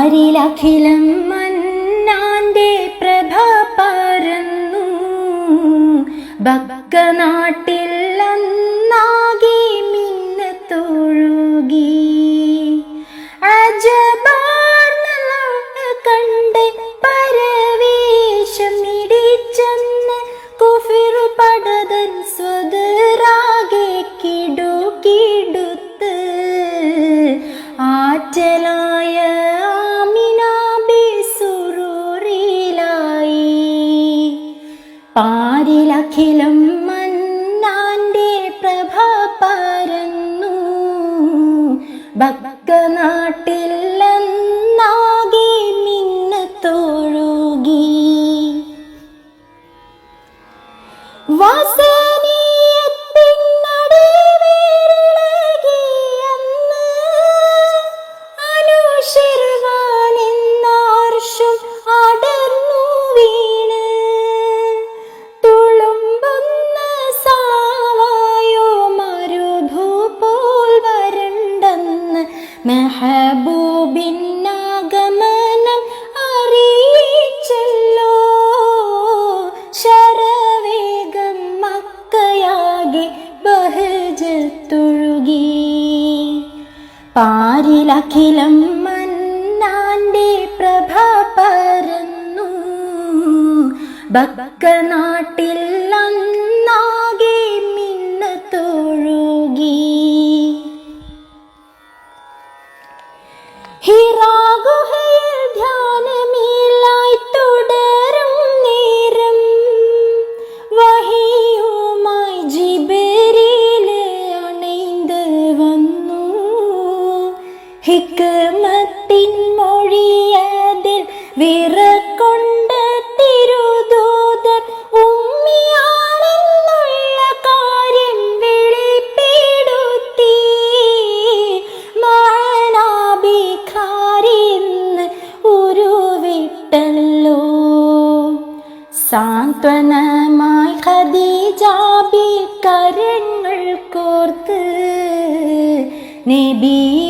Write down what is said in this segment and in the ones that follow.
പാരിലഖിലം മന്നാന്റെ പ്രഭ പരന്നു. ഭക്തനാട്ടിൽ അന്നാകെ മിന്നത്തൊഴുകി. അജബാർന്ന പാരിലഖിലം മന്നാന്റെ പ്രഭ പരന്നു. ബക്കനാട്ടിൽ ബഹജത്തൊഴുകി പാരിലഖിലം മന്നാന്റെ പ്രഭ പരന്നു. ബക്കനാട്ടിൽ അന്നാകെ ഹിക്മത്തിൻ വിറക്കൊണ്ട് തിരുദൂതൻ ഉമ്മിയാണെന്നുള്ള കാര്യം വെളിപ്പെടുത്തി. മാനാഭിഖാരിന്ന് ഉരുവിട്ടല്ലോ. സാന്ത്വനമായി ഖദീജാബി കരങ്ങൾ കോർത്ത് നബിയോരിൽ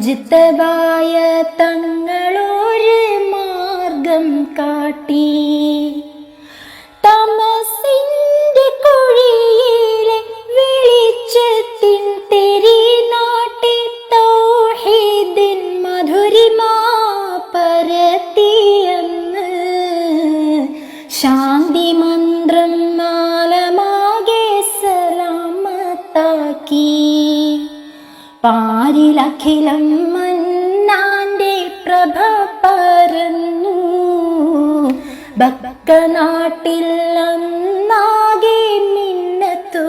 മുജിത്തബായ തങ്ങളൊരു മാർഗം കാട്ടി. തമസിന്റെ കുഴിയിലെ വെളിച്ചത്തിൻ തെരി നാട്ടി തൗഹീദിൻ മധുരിമ പരത്തിയെന്ന് ശാന്തി മന്ത്രം മാലമാകെ പാരിലഖിലം മന്നാന്റെ പ്രഭ പരന്നു. ഭക്തനാട്ടിൽ അന്നാകെ മിന്നത്തൊഴുകി.